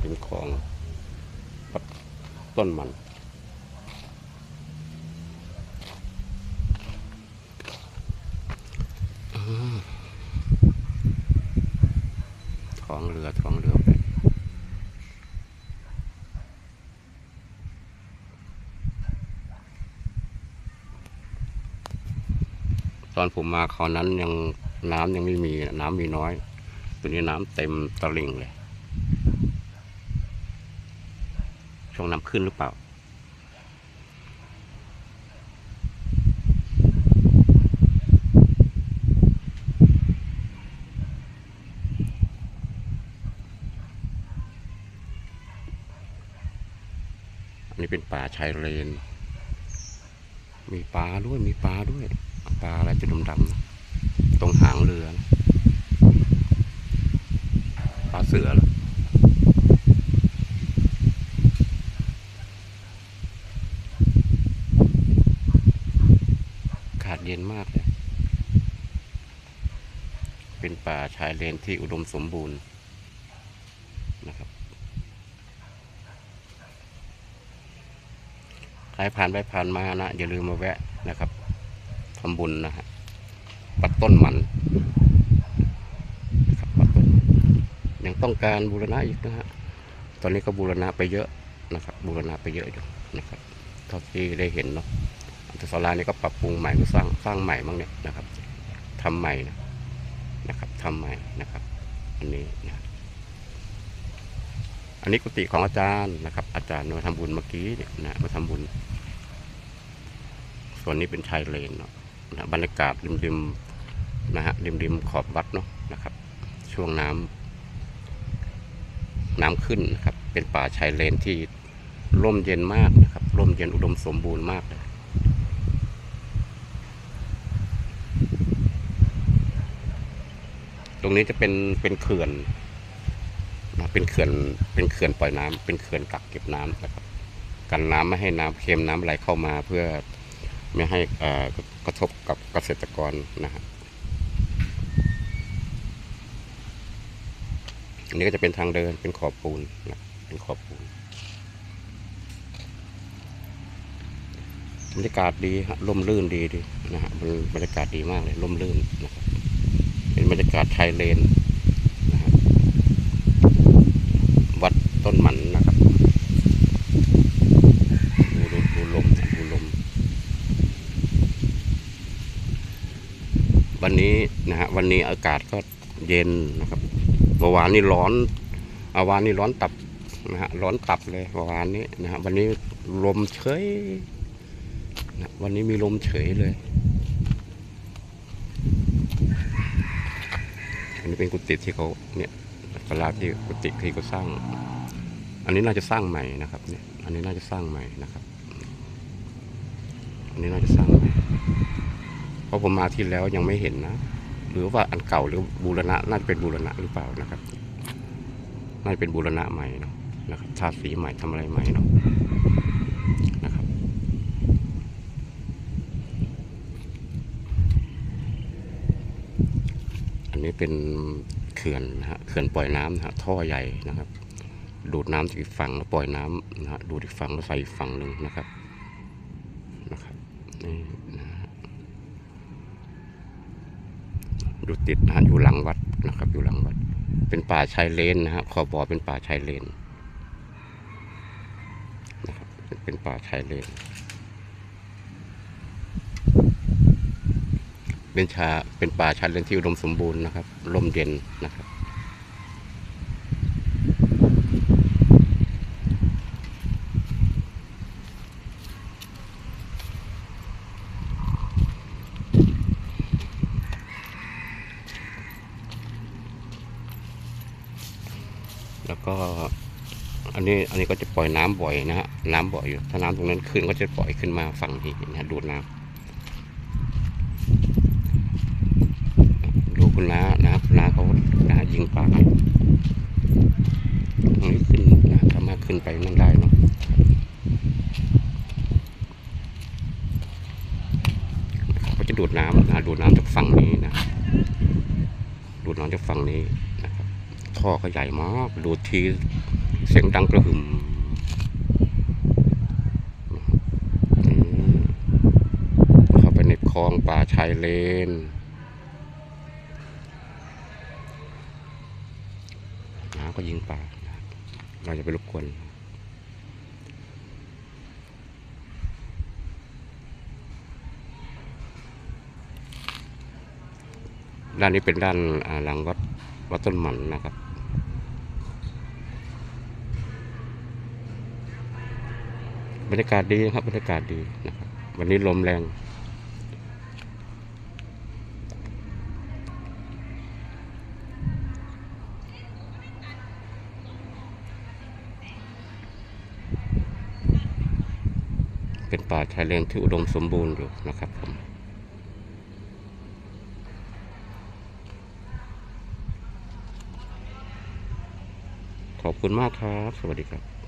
เป็นของต้นมัน ท้องเรือท้องเรือไปตอนผมมาคราวนั้นยังน้ำยังไม่มีน้ำมีน้อย ตัวนี้น้ำเต็มตลิ่งเลย ช่วงน้ำขึ้นหรือเปล่า อันนี้เป็นป่าชายเลน มีปลาด้วยมีปลาด้วยปลาอะไรจะดำๆตรงหางเรือนะปลาเสือเหรอ อากาศเย็นมากเลยเป็นป่าชายเลนที่อุดมสมบูรณ์นะครับ ใครผ่านไปผ่านมานะ อย่าลืมมาแวะนะครับทำบุญนะฮะปัดต้นมันนะครับปัดต้นยังต้องการบูรณะอีกนะฮะ ตอนนี้ก็บูรณะไปเยอะนะครับ บูรณะไปเยอะอยู่นะครับเท่าที่ได้เห็นเนาะ แต่ศาลานี่ก็ปรับปรุงใหม่สร้างสร้างใหม่บ้างเนี่ยนะครับทำใหม่นะนะครับทำใหม่นะครับ อันนี้นะอันนี้กุฏิของอาจารย์นะครับ อาจารย์มาทำบุญเมื่อกี้เนี่ยนะมาทำบุญ ส่วนนี้เป็นชายเลนเนาะนะบรรยากาศริมๆนะฮะริมๆขอบวัดเนาะนะครับ ช่วงน้ำน้ำขึ้นนะครับ เป็นป่าชายเลนที่ร่มเย็นมากนะครับร่มเย็นอุดมสมบูรณ์มากเลย ตรงนี้จะเป็นเป็นเขื่อนนะเป็นเขื่อนเป็นเขื่อนปล่อยน้ำเป็นเขื่อนกักเก็บน้ำนะครับ กันน้ำไม่ให้น้ำเค็มน้ำไหลเข้ามาเพื่อไม่ให้อ่อกระทบกับเกษตรกรนะฮะอันนี้ก็จะเป็นทางเดินเป็นขอบปูนนะเป็นขอบปูนบรรยากาศดีฮะร่มรื่นดีดีนะฮะบรรยากาศดีมากเลยร่มรื่นนะครับเป็น บรรยากาศชายเลนนะครับวัดต้นหมันนะครับดูดูดูลมดูลม วันนี้นะฮะวันนี้อากาศก็เย็นนะครับเมื่อวานนี่ร้อนเมื่อวานนี่ร้อนตับนะฮะร้อนตับเลยเมื่อวานนี้นะฮะวันนี้ลมเฉยนะวันนี้มีลมเฉยเลย อั นนี้เป็นกุฏิที่เขาเนี่ยศาลาที่กุฏิที่เขาสร้าง อันนี้น่าจะสร้างใหม่นะครับเนี่ยอันนี้น่าจะสร้างใหม่นะครับ อันนี้น่าจะสร้างใหม่เพราะผมมาที่แล้วยังไม่เห็นนะ หรือว่าอันเก่าหรือบูรณะน่าจะเป็นบูรณะหรือเปล่านะครับน่าจะเป็นบูรณะใหม่เนาะนะครับทาสีใหม่ทำอะไรใหม่เนาะนะครับ อั นี้เป็นเขื่อนนะฮะเขื่อนปล่อยน้ำนะฮะท่อใหญ่นะครับ ดูดน้ำจากอีกฝั่งแล้วปล่อยน้ำนะฮะดูดอีกฝั่งแล้วใส่อีกฝั่งหนึ่งนะครับนะครับนี่นะฮะอยู่ติดนะฮะอยู่หลังวัดนะครับ อยู่หลังวัด เป็นป่าชายเลนนะฮะขอบบอเป็นป่าชายเลนนะครับเป็นป่าชายเลน เป็นชาเป็นป่าชายเลนที่อุดมสมบูรณ์นะครับลมเย็นนะครับ แล้วก็อันนี้อันนี้ก็จะปล่อยน้ำบ่อยนะฮะน้ำบ่อยอยู่ถ้าน้ำตรงนั้นขึ้นก็จะปล่อยขึ้นมาฝั่งนี้นะฮะดูดน้ำุณน้านะครับน้าเขาน้ายิงปลาตรงนี้ขึ้นนะสามารถขึ้นไปนั่นได้เนาะเขาจะดูดน้ำนะดูดน้ำจากฝั่งนี้นะดูดน้ำจากฝั่งนี้นะครับท่อเขาใหญ่มากดูดทีเสียงดังกระหึ่มเข้าไปในคลองป่าชายเลน ก็ยิงป่าเราจะไปรบกวนด้านนี้เป็นด้านอ่าหลังวัดวัดต้นหมันนะครับ บรรยากาศดีนะครับบรรยากาศดีนะครับ วันนี้ลมแรง เป็นป่าชายเลนที่อุดมสมบูรณ์อยู่นะครับผมขอบคุณมากครับ สวัสดีครับ